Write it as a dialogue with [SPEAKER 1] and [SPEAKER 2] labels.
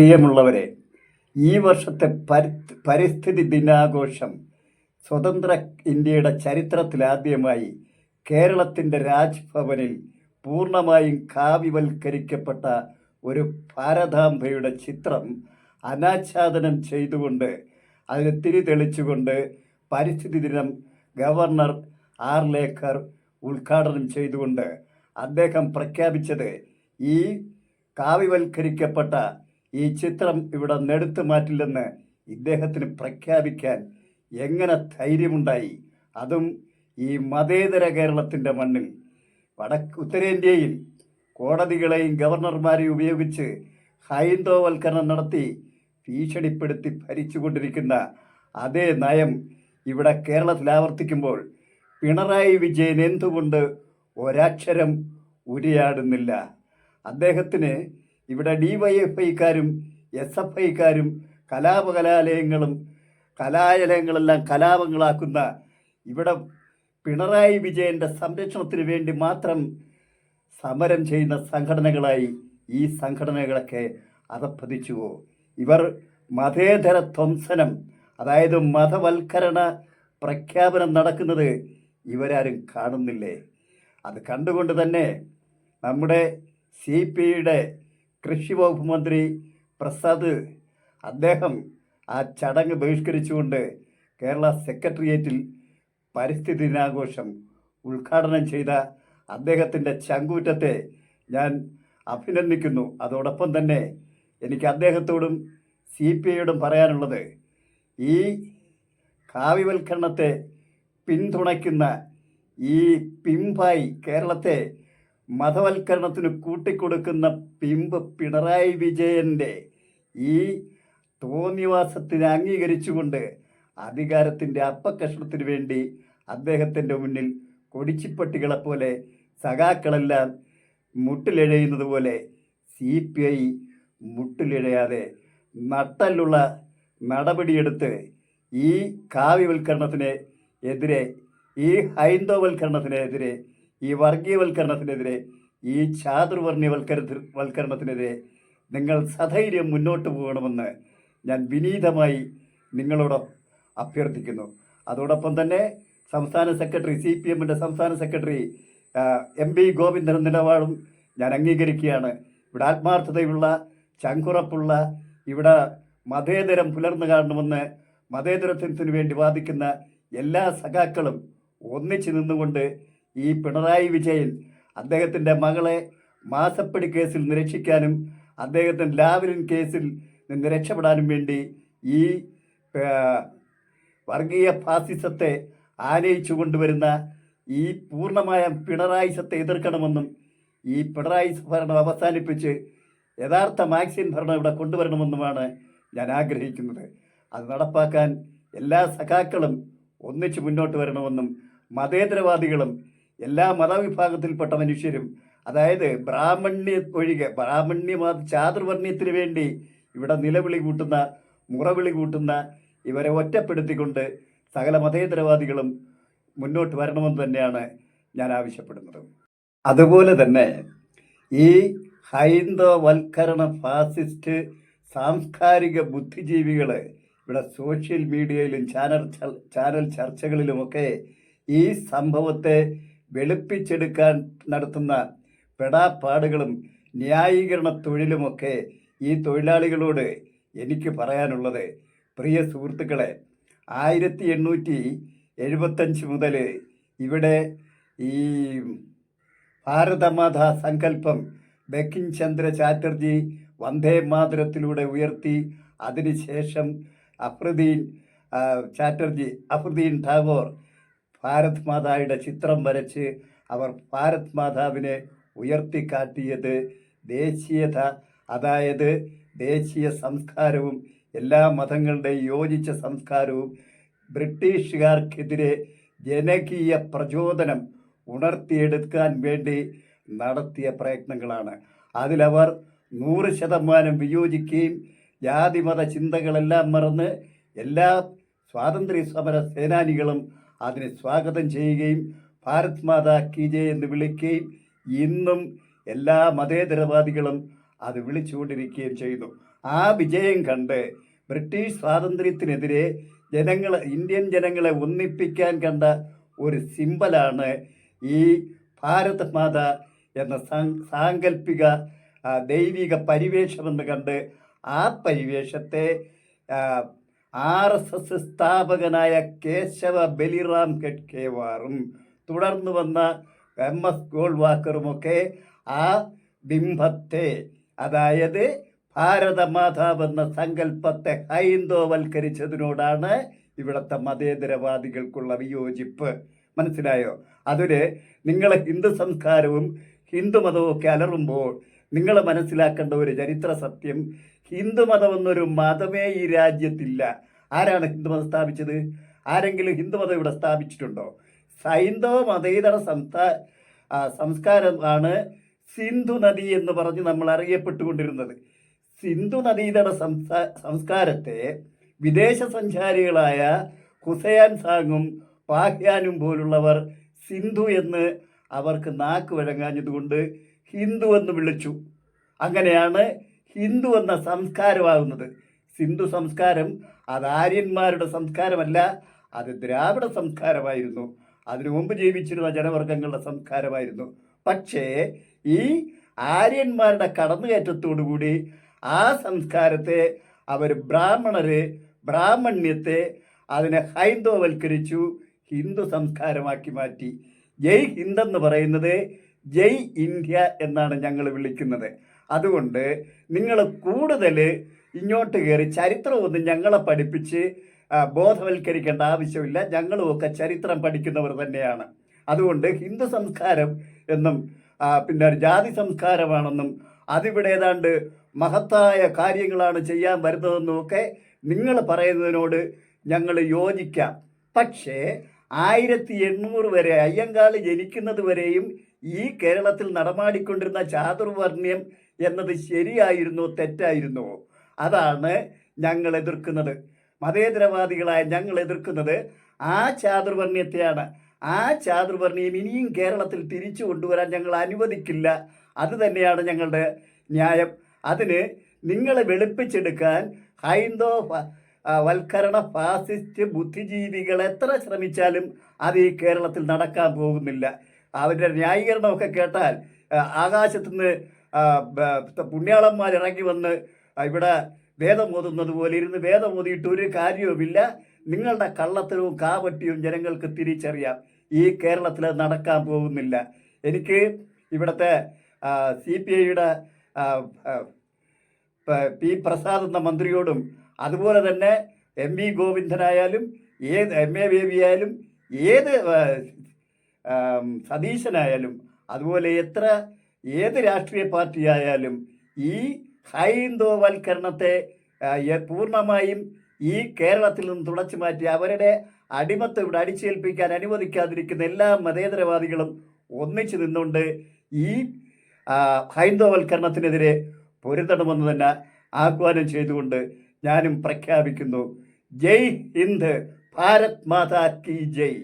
[SPEAKER 1] പ്രിയമുള്ളവരെ ഈ വർഷത്തെ പരിസ്ഥിതി ദിനാഘോഷം സ്വതന്ത്ര ഇന്ത്യയുടെ ചരിത്രത്തിലാദ്യമായി കേരളത്തിന്റെ രാജ്ഭവനിൽ പൂർണമായും കാവ്യവൽക്കരിക്കപ്പെട്ട ഒരു ഭാരതാംബയുടെ ചിത്രം അനാച്ഛാദനം ചെയ്തുകൊണ്ട് അതിന് തിരി തെളിച്ചുകൊണ്ട് പരിസ്ഥിതി ദിനം ഗവർണർ ആർ ലേഖർ ഉദ്ഘാടനം ചെയ്തുകൊണ്ട് അദ്ദേഹം പ്രഖ്യാപിച്ചത് ഈ കാവ്യവൽക്കരിക്കപ്പെട്ട ഈ ചിത്രം ഇവിടെ നെടുത്തു മാറ്റില്ലെന്ന് ഇദ്ദേഹത്തിന് പ്രഖ്യാപിക്കാൻ എങ്ങനെ ധൈര്യമുണ്ടായി? അതും ഈ മതേതര കേരളത്തിന്റെ മണ്ണിൽ. വടക്ക് ഉത്തരേന്ത്യയിൽ കോടതികളെയും ഗവർണർമാരെയും ഉപയോഗിച്ച് ഹൈന്ദവവൽക്കരണം നടത്തി ഭീഷണിപ്പെടുത്തി ഭരിച്ചുകൊണ്ടിരിക്കുന്ന അതേ നയം ഇവിടെ കേരളത്തിൽ ആവർത്തിക്കുമ്പോൾ പിണറായി വിജയൻ എന്തുകൊണ്ട് ഒരക്ഷരം ഉരിയാടുന്നില്ല? അദ്ദേഹത്തിന് ഇവിടെ ഡി വൈ എഫ് ഐക്കാരും എസ് എഫ് ഐക്കാരും കലാപകലാലയങ്ങളും കലാലയങ്ങളെല്ലാം കലാപങ്ങളാക്കുന്ന ഇവിടെ പിണറായി വിജയന്റെ സംരക്ഷണത്തിന് വേണ്ടി മാത്രം സമരം ചെയ്യുന്ന സംഘടനകളായി ഈ സംഘടനകളൊക്കെ അധപ്പതിച്ചുവോ ഇവർ മതേതര ധ്വംസനം അതായത് മതവൽക്കരണ പ്രഖ്യാപനം നടക്കുന്നത് ഇവരാരും കാണുന്നില്ലേ? അത് കണ്ടുകൊണ്ട് തന്നെ നമ്മുടെ സി പി കൃഷി വകുപ്പ് മന്ത്രി പ്രസാദ് അദ്ദേഹം ആ ചടങ്ങ് ബഹിഷ്കരിച്ചുകൊണ്ട് കേരള സെക്രട്ടേറിയറ്റിൽ പരിസ്ഥിതി ദിനാഘോഷം ഉദ്ഘാടനം ചെയ്ത അദ്ദേഹത്തിന്റെ ചങ്കൂറ്റത്തെ ഞാൻ അഭിനന്ദിക്കുന്നു. അതോടൊപ്പം തന്നെ എനിക്ക് അദ്ദേഹത്തോടും സി പി ഐയോടും പറയാനുള്ളത് ഈ കാവ്യവൽക്കരണത്തെ പിന്തുണയ്ക്കുന്ന ഈ പിമ്പായി കേരളത്തെ മതവൽക്കരണത്തിന് കൂട്ടിക്കൊടുക്കുന്ന പിമ്പ് പിണറായി വിജയന്റെ ഈ തോന്നിവാസത്തിന് അംഗീകരിച്ചുകൊണ്ട് അധികാരത്തിന്റെ അപ്പക്കഷണത്തിന് വേണ്ടി അദ്ദേഹത്തിന്റെ മുന്നിൽ കൊടിച്ചിപ്പട്ടികളെപ്പോലെ സഖാക്കളെല്ലാം മുട്ടിലിഴയുന്നത് പോലെ സി പി ഐ മുട്ടിലിഴയാതെ നട്ടലുള്ള നടപടിയെടുത്ത് ഈ കാവ്യവൽക്കരണത്തിന് എതിരെ ഈ ഹൈന്ദവവൽക്കരണത്തിനെതിരെ ഈ വർഗീയവൽക്കരണത്തിനെതിരെ ഈ ചാതുർവർണയവൽക്കര വൽക്കരണത്തിനെതിരെ നിങ്ങൾ സധൈര്യം മുന്നോട്ട് പോകണമെന്ന് ഞാൻ വിനീതമായി നിങ്ങളോട് അഭ്യർത്ഥിക്കുന്നു. അതോടൊപ്പം തന്നെ സംസ്ഥാന സെക്രട്ടറി സി പി എമ്മിന്റെ സംസ്ഥാന സെക്രട്ടറി എം പി ഗോവിന്ദൻ നിലപാടും ഞാൻ അംഗീകരിക്കുകയാണ്. ഇവിടെ ആത്മാർത്ഥതയുള്ള ചങ്കുറപ്പുള്ള ഇവിടെ മതേതരം പുലർന്നു കാണണമെന്ന് മതേതരത്വത്തിന് വേണ്ടി വാദിക്കുന്ന എല്ലാ സഖാക്കളും ഒന്നിച്ചു നിന്നുകൊണ്ട് ഈ പിണറായി വിജയൻ അദ്ദേഹത്തിന്റെ മകളെ മാസപ്പടി കേസിൽ നിരക്ഷിക്കാനും രക്ഷിക്കാനും അദ്ദേഹത്തിന്റെ ലാവലിൻ കേസിൽ നിന്ന് രക്ഷപ്പെടാനും വേണ്ടി ഈ വർഗീയ ഫാസിസത്തെ ആനയിച്ചു കൊണ്ടുവരുന്ന ഈ പൂർണമായ പിണറായിസത്തെ എതിർക്കണമെന്നും ഈ പിണറായി ഭരണം അവസാനിപ്പിച്ച് യഥാർത്ഥ മാക്സിൻ ഭരണം ഇവിടെ കൊണ്ടുവരണമെന്നുമാണ് ഞാൻ ആഗ്രഹിക്കുന്നത്. അത് നടപ്പാക്കാൻ എല്ലാ സഖാക്കളും ഒന്നിച്ച് മുന്നോട്ട് വരണമെന്നും മതേതരവാദികളും എല്ലാ മതവിഭാഗത്തിൽപ്പെട്ട മനുഷ്യരും അതായത് ബ്രാഹ്മണ്യ ഒഴികെ ബ്രാഹ്മണ്യ ചാതുർവർണയത്തിന് വേണ്ടി ഇവിടെ നിലവിളി കൂട്ടുന്ന മുറവിളി കൂട്ടുന്ന ഇവരെ ഒറ്റപ്പെടുത്തിക്കൊണ്ട് സകല മതേതരവാദികളും മുന്നോട്ട് വരണമെന്ന് തന്നെയാണ് ഞാൻ ആവശ്യപ്പെടുന്നത്. അതുപോലെ തന്നെ ഈ ഹൈന്ദവൽക്കരണ ഫാസിസ്റ്റ് സാംസ്കാരിക ബുദ്ധിജീവികൾ ഇവിടെ സോഷ്യൽ മീഡിയയിലും ചാനൽ ചാനൽ ചർച്ചകളിലുമൊക്കെ ഈ സംഭവത്തെ വെളുപ്പിച്ചെടുക്കാൻ നടത്തുന്ന പെടാപ്പാടുകളും ന്യായീകരണ തൊഴിലുമൊക്കെ ഈ തൊഴിലാളികളോട് എനിക്ക് പറയാനുള്ളത്. പ്രിയ സുഹൃത്തുക്കളെ ആയിരത്തി എണ്ണൂറ്റി എഴുപത്തഞ്ച് മുതൽ ഇവിടെ ഈ ഭാരതമാതാ സങ്കല്പം ബക്കിൻ ചന്ദ്ര ചാറ്റർജി വന്ദേ മാതരത്തിലൂടെ ഉയർത്തി. അതിനുശേഷം അഫ്രുദ്ദീൻ ചാറ്റർജി അഫ്രുദ്ദീൻ ടാഗോർ ഭാരത് മാതായുടെ ചിത്രം വരച്ച് അവർ ഭാരത് മാതാവിനെ ഉയർത്തിക്കാട്ടിയത് ദേശീയത അതായത് ദേശീയ സംസ്കാരവും എല്ലാ മതങ്ങളുടെയും യോജിച്ച സംസ്കാരവും ബ്രിട്ടീഷുകാർക്കെതിരെ ജനകീയ പ്രചോദനം ഉണർത്തിയെടുക്കാൻ വേണ്ടി നടത്തിയ പ്രയത്നങ്ങളാണ്. അതിലവർ നൂറ് ശതമാനം വിയോജിക്കുകയും ജാതിമത ചിന്തകളെല്ലാം മറന്ന് എല്ലാ സ്വാതന്ത്ര്യ സമര സേനാനികളും അതിനെ സ്വാഗതം ചെയ്യുകയും ഭാരത് മാതാ കി ജെ എന്ന് വിളിക്കുകയും ഇന്നും എല്ലാ മതേതരവാദികളും അത് വിളിച്ചുകൊണ്ടിരിക്കുകയും ചെയ്യുന്നു. ആ വിജയം കണ്ട് ബ്രിട്ടീഷ് സ്വാതന്ത്ര്യത്തിനെതിരെ ജനങ്ങളെ ഇന്ത്യൻ ജനങ്ങളെ ഒന്നിപ്പിക്കാൻ കണ്ട ഒരു സിമ്പലാണ് ഈ ഭാരത് മാത എന്ന സാങ്കല്പിക ദൈവിക പരിവേഷമെന്ന് കണ്ട് ആ പരിവേഷത്തെ ആർ എസ് എസ് സ്ഥാപകനായ കേശവ ബലിറാം ഖെഡ്കേവാറും തുടർന്ന് വന്ന എം എസ് ഗോൾവാക്കറുമൊക്കെ ആ ബിംബത്തെ അതായത് ഭാരതമാതാവ് എന്ന സങ്കല്പത്തെ ഹൈന്ദവൽക്കരിച്ചതിനോടാണ് ഇവിടുത്തെ മതേതരവാദികൾക്കുള്ള വിയോജിപ്പ്. മനസ്സിലായോ? അതിന് നിങ്ങളെ ഹിന്ദു സംസ്കാരവും ഹിന്ദുമതവും ഒക്കെ അലറുമ്പോൾ നിങ്ങൾ മനസ്സിലാക്കേണ്ട ഒരു ചരിത്ര സത്യം ഹിന്ദുമതം എന്നൊരു മതമേ ഈ രാജ്യത്തില്ല. ആരാണ് ഹിന്ദുമതം സ്ഥാപിച്ചത്? ആരെങ്കിലും ഹിന്ദുമതം ഇവിടെ സ്ഥാപിച്ചിട്ടുണ്ടോ? സൈന്ധവ മതേതര സംസ്ഥാ സംസ്കാരമാണ് സിന്ധു നദി എന്ന് പറഞ്ഞ് നമ്മൾ അറിയപ്പെട്ടുകൊണ്ടിരുന്നത്. സിന്ധു സംസ്ഥാ സംസ്കാരത്തെ വിദേശ സഞ്ചാരികളായ ഹുസയാൻ സാങ്ങും പാഹ്യാനും പോലുള്ളവർ സിന്ധു എന്ന് അവർക്ക് നാക്ക് വഴങ്ങാഞ്ഞതുകൊണ്ട് ഹിന്ദു എന്ന് വിളിച്ചു. അങ്ങനെയാണ് ഹിന്ദു എന്ന സംസ്കാരമാകുന്നത്. സിന്ധു സംസ്കാരം അത് ആര്യന്മാരുടെ സംസ്കാരമല്ല അത് ദ്രാവിഡ സംസ്കാരമായിരുന്നു. അതിനു മുമ്പ് ജീവിച്ചിരുന്ന ജനവർഗങ്ങളുടെ സംസ്കാരമായിരുന്നു. പക്ഷേ ഈ ആര്യന്മാരുടെ കടന്നുകയറ്റത്തോടുകൂടി ആ സംസ്കാരത്തെ അവർ ബ്രാഹ്മണര് ബ്രാഹ്മണ്യത്തെ അതിനെ ഹൈന്ദവവൽക്കരിച്ചു ഹിന്ദു സംസ്കാരമാക്കി മാറ്റി. ജയ് ഹിന്ദെന്ന് പറയുന്നത് ജയ് ഇന്ത്യ എന്നാണ് ഞങ്ങൾ വിളിക്കുന്നത്. അതുകൊണ്ട് നിങ്ങൾ കൂടുതൽ ഇങ്ങോട്ട് കയറി ചരിത്രമൊന്നും ഞങ്ങളെ പഠിപ്പിച്ച് ബോധവൽക്കരിക്കേണ്ട ആവശ്യമില്ല. ഞങ്ങളുമൊക്കെ ചരിത്രം പഠിക്കുന്നവർ തന്നെയാണ്. അതുകൊണ്ട് ഹിന്ദു സംസ്കാരം എന്നും പിന്നെ ജാതി സംസ്കാരമാണെന്നും അതിവിടെ ഏതാണ്ട് മഹത്തായ കാര്യങ്ങളാണ് ചെയ്യാൻ വരുന്നതെന്നും ഒക്കെ നിങ്ങൾ പറയുന്നതിനോട് ഞങ്ങൾ യോജിക്കാം. പക്ഷേ ആയിരത്തി എണ്ണൂറ് വരെ അയ്യങ്കാളി ജനിക്കുന്നത് വരെയും ഈ കേരളത്തിൽ നടമാടിക്കൊണ്ടിരുന്ന ചാതുർവർണ്യം എന്നത് ശരിയായിരുന്നോ തെറ്റായിരുന്നോ? അതാണ് ഞങ്ങൾ എതിർക്കുന്നത്. മതേതരവാദികളായ ഞങ്ങൾ എതിർക്കുന്നത് ആ ചാതുർവർണയത്തെയാണ് ആ ചാതുർവർണയം ഇനിയും കേരളത്തിൽ തിരിച്ചു കൊണ്ടുവരാൻ ഞങ്ങൾ അനുവദിക്കില്ല. അത് തന്നെയാണ് ഞങ്ങളുടെ ന്യായം. അതിന് നിങ്ങളെ വെളുപ്പിച്ചെടുക്കാൻ ഹൈന്ദവ വൽക്കരണ ഫാസിസ്റ്റ് ബുദ്ധിജീവികൾ എത്ര ശ്രമിച്ചാലും അത് ഈ കേരളത്തിൽ നടക്കാൻ പോകുന്നില്ല. അവരുടെ ന്യായീകരണമൊക്കെ കേട്ടാൽ ആകാശത്തുനിന്ന് പുണ്യാളന്മാർ ഇറങ്ങി വന്ന് ഇവിടെ വേദം ഓതുന്നത് പോലെ ഇരുന്ന് വേദം ഓതിയിട്ട് ഒരു കാര്യവുമില്ല. നിങ്ങളുടെ കള്ളത്തരവും കാപറ്റിയും ജനങ്ങൾക്ക് തിരിച്ചറിയാം. ഈ കേരളത്തിൽ നടക്കാൻ പോകുന്നില്ല. എനിക്ക് ഇവിടുത്തെ സി പി ഐയുടെ പി പ്രസാദ് എന്ന മന്ത്രിയോടും അതുപോലെ തന്നെ എം വി ഗോവിന്ദനായാലും ഏത് എം എ ബേബി ആയാലും ഏത് സതീശനായാലും അതുപോലെ എത്ര ഏത് രാഷ്ട്രീയ പാർട്ടി ആയാലും ഈ ഹൈന്ദവവൽക്കരണത്തെ പൂർണമായും ഈ കേരളത്തിൽ നിന്ന് തുടച്ചു മാറ്റി അവരുടെ അടിമത്തം ഇവിടെ അടിച്ചേൽപ്പിക്കാൻ അനുവദിക്കാതിരിക്കുന്ന എല്ലാ മതേതരവാദികളും ഒന്നിച്ചു നിന്നുകൊണ്ട് ഈ ഹൈന്ദവവൽക്കരണത്തിനെതിരെ പൊരുത്തണമെന്ന് തന്നെ ആഹ്വാനം ചെയ്തുകൊണ്ട് ഞാനും പ്രഖ്യാപിക്കുന്നു. ജയ് ഹിന്ദ് ഭാരത് മാതാ കി ജയ്.